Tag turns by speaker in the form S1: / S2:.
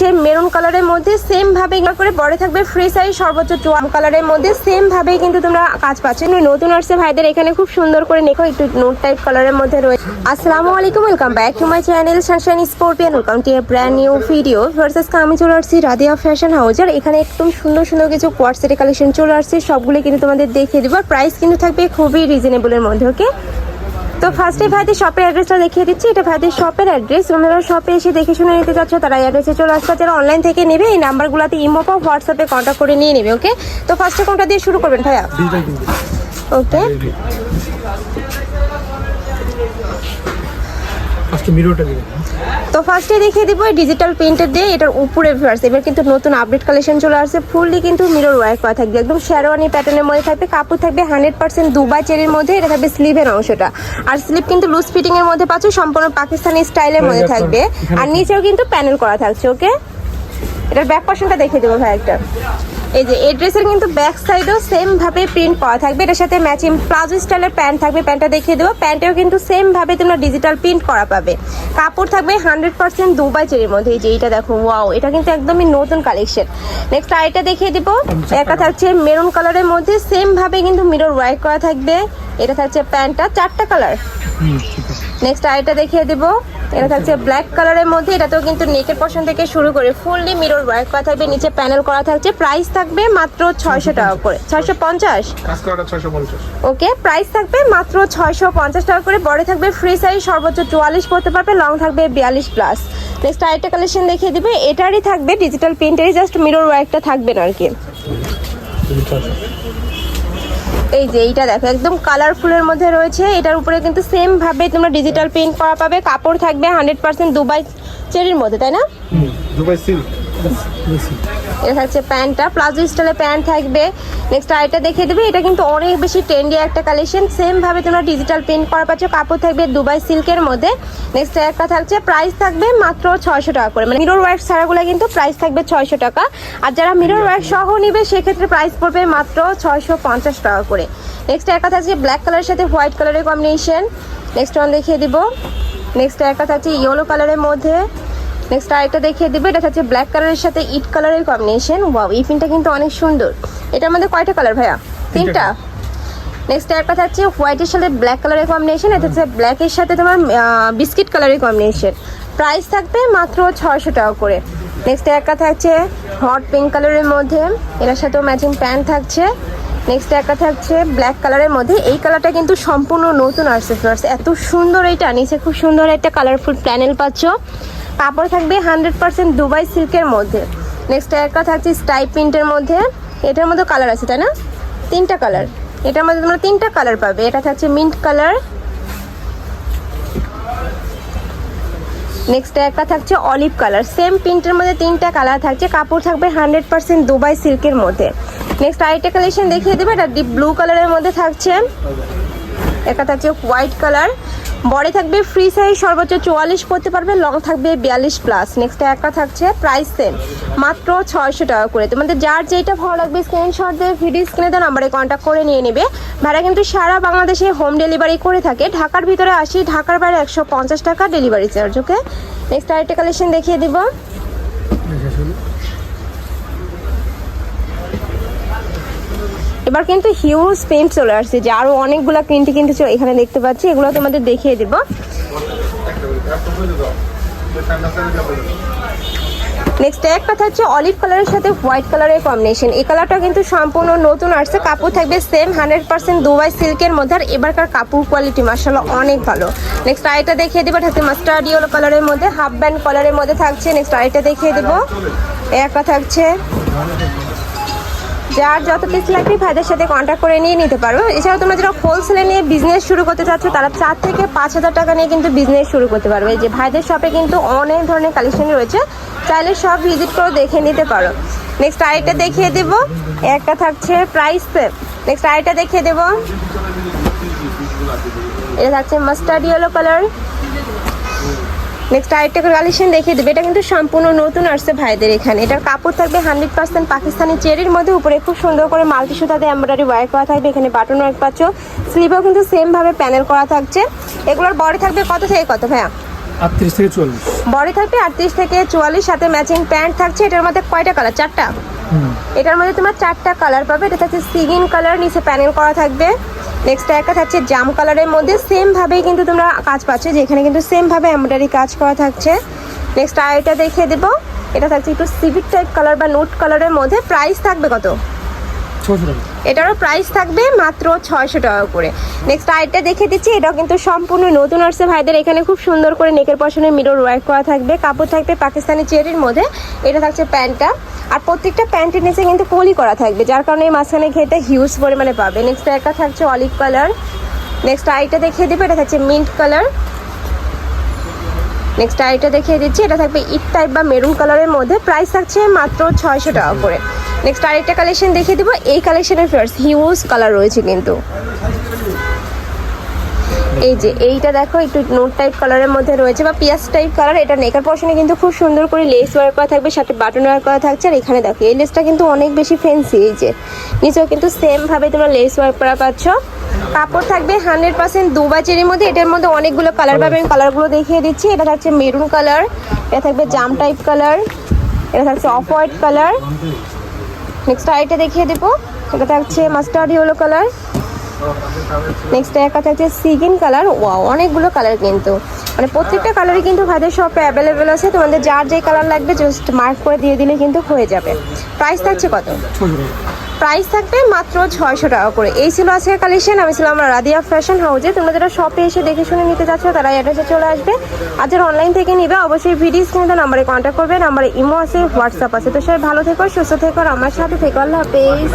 S1: যে মেরুন কালারের মধ্যে সেম ভাবে করে বড় থাকবে ফ্রি সাইজ সর্বোচ্চ চুয়াম কালারের মধ্যে সেম ভাবে কিন্তু তোমরা কাজ পাচ্ছ। নতুন আসছে ভাইদের এখানে খুব সুন্দর করে নেখো একটু নোট টাইপ কালারের মধ্যে রয়েছে। আসসালামু আলাইকুম welcome back to my channel sunshine scorpion welcome to a brand new video verses আমি চলে আসছি রাদিয়া ফ্যাশন হাউস আর এখানে একদম সুন্দর সুন্দর কিছু কোয়ার্সের কালেকশন চলে আসছে সবগুলো কিন্তু তোমাদের দেখিয়ে দেবো। প্রাইস কিন্তু থাকবে খুবই রিজনেবলের মধ্যে ওকে তো ফার্স্টে ভাইদের শপের অ্যাড্রেসটা দেখিয়ে দিচ্ছি। এটা ভাইদের শপের অ্যাড্রেস ওনারা শপে এসে দেখে শুনে নিতে চাচ্ছে তারা অ্যাড্রেসে চলে আসবে। যারা অনলাইন থেকে নেবে এই নাম্বারগুলোতে ইমো বা হোয়াটসঅ্যাপে কন্ট্যাক্ট করে নিয়ে নেবে ওকে তো ফার্স্টে কোনটা দিয়ে শুরু করবেন ভাইয়া? ওকে
S2: ফার্স্ট মিররটা দিবেন
S1: তো ফার্স্টে দেখিয়ে দিব ডিজিটাল প্রিন্টের দিয়ে এটার উপরে ভিউয়ার্স এবার কিন্তু নতুন আপডেট কালেকশন চলে আসছে। ফুললি কিন্তু মিরর ওয়ার্ক করা থাকবে। একদম শেরওয়ানি প্যাটার্নের মধ্যে থাকবে। কাপড় থাকবে হান্ড্রেড পার্সেন্ট দুবাই চেরির মধ্যে এটা থাকবে স্লিভের অংশটা। আর স্লিভ কিন্তু লুজ ফিটিং এর মধ্যে পাচ্ছ সম্পূর্ণ পাকিস্তানি স্টাইলের মধ্যে থাকবে। আর নিচেও কিন্তু প্যানেল করা থাকছে ওকে এটার ব্যাক পার্সনটা দেখিয়ে দেবো ভাই একটা। এই যে এই ড্রেসের কিন্তু ব্যাক সাইডও সেম ভাবে প্রিন্ট করা থাকবে। এটার সাথে ম্যাচিং প্লাজো স্টাইলের প্যান্ট থাকবে প্যান্টটা দেখিয়ে দেবো। প্যান্টেও কিন্তু সেম ভাবে তোমরা ডিজিটাল প্রিন্ট করা পাবে। কাপড় থাকবে হান্ড্রেড পার্সেন্ট দুবাই চেরির মধ্যে। এই যে এইটা দেখো ওয়াও এটা কিন্তু একদমই নতুন কালেকশন নেক্সট আইটা দেখিয়ে দিব। একটা থাকছে মেরুন কালারের মধ্যে। সেম ভাবে কিন্তু মিরর ওয়ার্ক করা থাকবে। এটা থাকছে প্যান্টটা চারটা কালার নেক্সট আইটা দেখিয়ে দিব। এটা থাকছে ব্ল্যাক কালারের মধ্যে এটাতেও কিন্তু নেকের পশন থেকে শুরু করে ফুললি মিরর ওয়ার্ক করা থাকবে নিচে প্যানেল করা থাকছে। প্রাইস থাকবে মাত্র ছয়শো টাকা করে। ছয়শো পঞ্চাশ? ওকে প্রাইস থাকবে মাত্র ছয়শো পঞ্চাশ টাকা করে। বড় থাকবে ফ্রি সাইজ সর্বোচ্চ চুয়াল্লিশ পড়তে পারবে লং থাকবে বিয়াল্লিশ প্লাস নেক্সট আরেকটা কালেকশন দেখিয়ে দিবে এটারই থাকবে ডিজিটাল প্রিন্টেরই জাস্ট মিরর ওয়ার্কটা থাকবে না আর কি। এই যে এইটা দেখো, একদম কালারফুলের মধ্যে রয়েছে। এটার উপরে কিন্তু সেম ভাবে তোমরা ডিজিটাল প্রিন্ট করা পাবে। কাপড় থাকবে হান্ড্রেড পার্সেন্ট দুবাই চেরির মধ্যে, তাই না?
S2: দুবাই সিল্ক
S1: এটা থাকছে প্যান্টটা, প্লাজো স্টাইলের প্যান্ট থাকবে। নেক্সট আরেকটা দেখিয়ে দেবে, এটা কিন্তু অনেক বেশি ট্রেন্ডি একটা কালেকশন সেম ভাবে তোমরা ডিজিটাল প্রিন্ট করা পাচ্ছ, কাপড় থাকবে দুবাই সিল্কের মধ্যে। নেক্সট একটা থাকছে প্রাইস থাকবে মাত্র ছয়শো টাকা করে মানে মিরর ওয়ার্ক ছাড়াগুলো কিন্তু প্রাইস থাকবে ছয়শো টাকা। আর যারা মিরর ওয়ার্ক সহ নিবে, সেক্ষেত্রে প্রাইস পড়বে মাত্র ছয়শো পঞ্চাশ টাকা করে। নেক্সট একটা থাকছে ব্ল্যাক কালারের সাথে হোয়াইট কালারের কম্বিনেশন নেক্সট ওয়ান দেখিয়ে দিব। নেক্সট একটা থাকছে ইয়েলো কালারের মধ্যে। নেক্সট আরেকটা দেখিয়ে দিবে। এটা হচ্ছে ব্ল্যাক কালারের সাথে ইট কালারের কম্বিনেশন ওয়াও এই পিনটা কিন্তু অনেক সুন্দর। এটার মধ্যে কয়টা কালার ভাইয়া? তিনটা। নেক্সট একটা থাকছে হোয়াইটের সাথে ব্ল্যাক কালারের কম্বিনেশন এটা হচ্ছে ব্ল্যাকের সাথে তোমার বিস্কিট কালারের কম্বিনেশন প্রাইস থাকবে মাত্র ছয়শো টাকা করে। নেক্সট একটা থাকছে হট পিঙ্ক কালারের মধ্যে। এটার সাথেও ম্যাচিং প্যান্ট থাকছে। নেক্সট একটা থাকছে ব্ল্যাক কালারের মধ্যে। এই কালারটা কিন্তু সম্পূর্ণ নতুন আসছে ফ্লার্স এত সুন্দর এইটা নিচে খুব সুন্দর একটা কালারফুল প্যানেল পাচ্ছ। কাপড় থাকবে হান্ড্রেড পার্সেন্ট দুবাই সিল্কের মধ্যে। নেক্সট একটা থাকছে স্টাই প্রিন্টের মধ্যে। এটার মধ্যে কালার আছে, তাই না? তিনটা কালার এটার মধ্যে তোমরা তিনটা কালার পাবে। এটা থাকছে মিন্ট কালার নেক্সট একটা থাকছে অলিভ কালার সেম প্রিন্টের মধ্যে তিনটা কালার থাকছে। কাপড় থাকবে হান্ড্রেড পার্সেন্ট দুবাই সিল্কের মধ্যে। নেক্সট আরেকটা কালেকশন দেখিয়ে দেবে। এটা ডিপ ব্লু কালারের মধ্যে থাকছে। একটা থাকছে হোয়াইট কালার বডি থাকবে ফ্রি সাইজ সর্বোচ্চ চুয়াল্লিশ পড়তে পারবে লং থাকবে বিয়াল্লিশ প্লাস নেক্সট একটা থাকছে প্রাইস সেম মাত্র ছয়শো টাকা করে। তোমাদের যার যেটা ভালো লাগবে স্ক্রিনশট দিয়ে ভিডিও স্ক্রিনে দেওয়া নাম্বারে কন্ট্যাক্ট করে নিয়ে নেবে। ভাড়া কিন্তু সারা বাংলাদেশে হোম ডেলিভারি করে থাকে। ঢাকার ভিতরে আসি, ঢাকার বাইরে একশো পঞ্চাশ টাকা ডেলিভারি চার্জ ওকে নেক্সট আরেকটা কালেকশন দেখিয়ে দিব। এবার কিন্তু হিউজ প্রিন্ট চলে আসছে, যে আরও অনেকগুলো কিন্তু চ- এখানে দেখতে পাচ্ছি, এগুলো তোমাদের দেখিয়ে দিব। নেক্সট একটা থাকছে অলিভ কালারের সাথে হোয়াইট কালারের কম্বিনেশন এই কালারটা কিন্তু সম্পূর্ণ নতুন আসছে, কাপড় থাকবে সেম হান্ড্রেড পার্সেন্ট দুবাই সিল্কের মধ্যে, আর এবারকার কাপড় কোয়ালিটি মার্শাল্লাহ অনেক ভালো। নেক্সট আরেকটা দেখিয়ে দেবো থাকছে মাস্টার্ড ইয়েলো কালারের মধ্যে হাফ ব্যান্ড কালারের মধ্যে থাকছে। নেক্সট আরেকটা দেখিয়ে দেবো একটা থাকছে যার যত পিস লাগবে ভাইদের সাথে কন্ট্যাক্ট করে নিয়ে নিতে পারো। এছাড়াও তোমরা যারা হোলসেলে নিয়ে বিজনেস শুরু করতে চাচ্ছ, তারা চার থেকে পাঁচ হাজার টাকা নিয়ে কিন্তু বিজনেস শুরু করতে পারবে। যে ভাইদের শপে কিন্তু অনেক ধরনের কালেকশন রয়েছে। চাইলে সব ভিজিট করে দেখে নিতে পারো। নেক্সট আরেকটা দেখিয়ে দেবো। একটা থাকছে প্রাইস নেক্সট আরেকটা দেখিয়ে দেবো। এটা থাকছে মাস্টার্ড ইয়েলো কালার নেক্সট আরেকটা করে কালেকশন দেখিয়ে দেবে। এটা কিন্তু সম্পূর্ণ নতুন আসছে ভাইদের এখানে। এটার কাপড় থাকবে হান্ড্রেড পার্সেন্ট পাকিস্তানি চেরির মধ্যে। উপরে খুব সুন্দর করে মাল্টি সুতাতে এমব্রয়ডারি ওয়ার করা থাকবে। এখানে বাটন ওয়ার্ক পাচ্ছ। স্লিভেও কিন্তু সেমভাবে প্যানেল করা থাকছে। এগুলোর বডি থাকবে কত থেকে কত ভাইয়া?
S2: আটত্রিশ থেকে চল্লিশ
S1: বডি থাকবে আটত্রিশ থেকে চুয়াল্লিশ। সাথে ম্যাচিং প্যান্ট থাকছে। এটার মধ্যে কয়টা কালার চারটা? এটার মধ্যে তোমার চারটা কালার পাবে। এটা থাকছে সিগিন কালার নিচে প্যানেল করা থাকবে। নেক্সট একটা থাকছে জাম কালারের মধ্যে। সেমভাবেই কিন্তু তোমরা কাজ পাচ্ছ যেখানে কিন্তু সেমভাবে এমব্রয়ডারি কাজ করা থাকছে। নেক্সট আর এটা দেখিয়ে দেবো। এটা থাকছে একটু সিভিক টাইপ কালার বা নোট কালারের মধ্যে। প্রাইস থাকবে কত? এটারও প্রাইস থাকবে মাত্র ছয়শো টাকা করে। নেক্সট আরেকটা দেখে দিচ্ছি, এটাও কিন্তু সম্পূর্ণ নতুন আসছে ভাইদের। এখানে খুব সুন্দর করে নেকের পশনে মিরর ওয়ার্ক করা থাকবে, কাপড় থাকবে পাকিস্তানি চেরির মধ্যে, এটা থাকছে প্যান্টটা। আর প্রত্যেকটা প্যান্টের নিচে কিন্তু কলি করা থাকবে, যার কারণে এই মাঝখানে ঘেটে হিউজ পরিমাণে পাবে। নেক্সট একটা থাকছে অলিভ কালার নেক্সট আরেকটা দেখিয়ে দেবো, এটা থাকছে মিন্ট কালার নেক্সট আরেকটা দেখিয়ে দিচ্ছি, এটা থাকবে ইট টাইপ বা মেরুন কালারের মধ্যে। প্রাইস থাকছে মাত্র ছয়শো টাকা করে। নেক্সট আরেকটা কালেকশন দেখিয়ে দেবো। এই কালেকশনের ফার্স্ট হিউজ কালার রয়েছে কিন্তু। এই যে এইটা দেখো একটু নোট টাইপ কালারের মধ্যে রয়েছে বা পিয়াস টাইপ কালার এটা নেকার পশনে কিন্তু খুব সুন্দর করে লেস ওয়ার্ক করা থাকবে সাথে বাটন ওয়ার্ক করা থাকছে আর এখানে দেখো এই লেসটা কিন্তু অনেক বেশি ফেন্সি এই যে। নিচেও কিন্তু সেম ভাবে তোমরা লেস ওয়ার্ক করা পাচ্ছ। কাপড় থাকবে হান্ড্রেড পার্সেন্ট দু বাচের মধ্যে এটার মধ্যে অনেকগুলো কালার পাবে আমি কালারগুলো দেখিয়ে দিচ্ছি। এটা থাকছে মেরুন কালার এটা থাকবে জাম টাইপ কালার এটা থাকছে অফ হোয়াইট কালার নেক্সট আইটা দেখিয়ে দেবো। এটা থাকছে মাস্টার্ড ইয়েলো কালার নেক্সট একটা থাকছে সিগিন কালার ওয়া অনেকগুলো কালার কিন্তু। মানে প্রত্যেকটা কালারই কিন্তু ভাইদের শপে অ্যাভেলেবেল আছে। তোমাদের যার যে কালার লাগবে জাস্ট মার্ক করে দিয়ে দিলে কিন্তু হয়ে যাবে। প্রাইস থাকছে কত? প্রাইস থাকবে মাত্র ছয়শো টাকা করে। এই ছিল আজকে কালেকশন আমি ছিলাম আমার রাদিয়া ফ্যাশন হাউজে তোমরা যারা শপে এসে দেখে শুনে নিতে চাচ্ছ, তারা অ্যাড্রেসে চলে আসবে। আর যারা অনলাইন থেকে নিবে, অবশ্যই ভিডিও স্ক্রিনে নাম্বারে কন্ট্যাক্ট করবে। নাম্বারে ইমো আছে হোয়াটসঅ্যাপ আছে। তো সবাই ভালো থেকো, সুস্থ থেকো আমার সাথে থেকো। আল্লাহ হাফেজ।